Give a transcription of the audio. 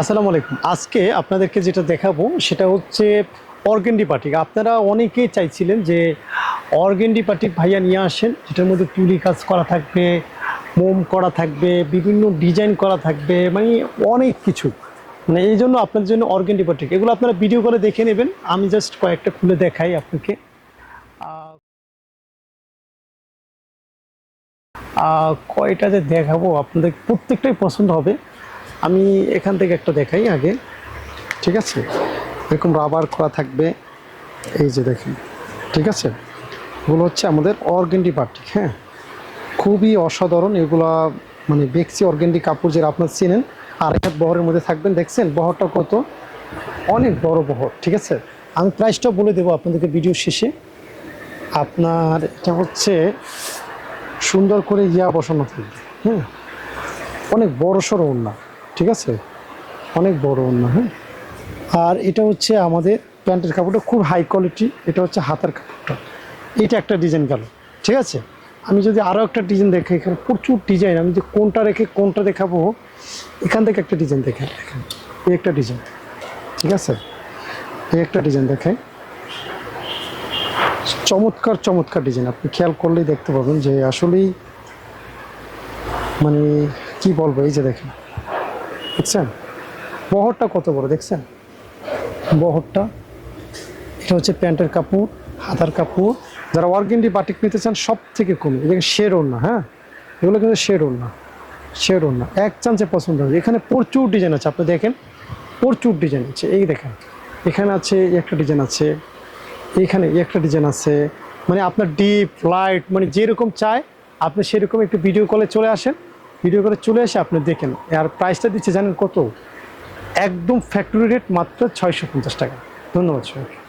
আসসালামু আলাইকুম। আজকে আপনাদেরকে যেটা দেখাবো, সেটা হচ্ছে অর্গেন্ডি পাটিক। আপনারা অনেকেই চাইছিলেন যে অর্গেন্ডি পাটিক ভাইয়া নিয়ে আসেন। যেটার মধ্যে তুলি কাজ করা থাকবে, মোম করা থাকবে, বিভিন্ন ডিজাইন করা থাকবে মানে অনেক কিছু। মানে এই জন্য আপনাদের জন্য অর্গেন্ডি পাটিক। এগুলো আপনারা ভিডিও করে দেখে নেবেন। আমি জাস্ট কয়েকটা খুলে দেখাই আপনাকে। কয়টা যে দেখাবো আপনাদের প্রত্যেকটাই পছন্দ হবে। আমি এখান থেকে একটা দেখাই আগে, ঠিক আছে? এরকম রাবার করা থাকবে, এই যে দেখেন, ঠিক আছে? এগুলো হচ্ছে আমাদের অর্গেন্ডি পার্টি হ্যাঁ? খুবই অসাধারণ, এগুলা মানে বেক্সি অর্গেন্ডি কাপড় যেটা আপনার চেনেন, আর এক বহরের মধ্যে থাকবেন, দেখছেন? বহরটা কত? অনেক বড় বহর, ঠিক আছে? আমি প্রাইসটাও বলে দেবো আপনাদেরকে ভিডিও শেষে। আপনার এটা হচ্ছে সুন্দর করে ইয়া বসানো থাকবে হ্যাঁ? অনেক বড় সড়ো ওড়না। ঠিক আছে? অনেক বড় ওড়না হ্যাঁ? আর এটা হচ্ছে আমাদের প্যান্টের কাপড়টা খুব হাই কোয়ালিটি এটা হচ্ছে হাতার কাপড়টা। এটা একটা ডিজাইন গেল, ঠিক আছে? আমি যদি আরও একটা ডিজাইন দেখে, এখানে প্রচুর ডিজাইন আমি যে কোনটা রেখে কোনটা দেখাবো, এখান থেকে একটা ডিজাইন দেখে দেখেন, এই একটা ডিজাইন ঠিক আছে? এই একটা ডিজাইন দেখাই। চমৎকার চমৎকার ডিজাইন আপনি খেয়াল করলেই দেখতে পাবেন যে আসলেই মানে কি বলব, এই যে দেখেন দেখছেন? বহরটা কত বড়, দেখছেন? বহরটা, এটা হচ্ছে প্যান্টের কাপড়, হাতার কাপড়। যারা অর্গেন্ডি বাটিক নিতে চান সব থেকে কমে দেখেন শের ওড়না হ্যাঁ? এগুলো কিন্তু শের ওড়না শের ওড়না। এক চান্সে পছন্দ হবে। এখানে প্রচুর ডিজাইন আছে, আপনি দেখেন, প্রচুর ডিজাইন আছে। এই দেখেন, এখানে আছে একটা ডিজাইন আছে, এখানে একটা ডিজাইন আছে। মানে আপনার ডিপ, লাইট মানে যেরকম চায়, আপনি সেরকম একটু ভিডিও কলে চলে আসেন। ভিডিও করে চলে এসে আপনি দেখেন। আর প্রাইসটা দিচ্ছে জানেন কত? একদম ফ্যাক্টরি রেট মাত্র ছয়শো পঞ্চাশ টাকা। ধন্যবাদ সবাইকে।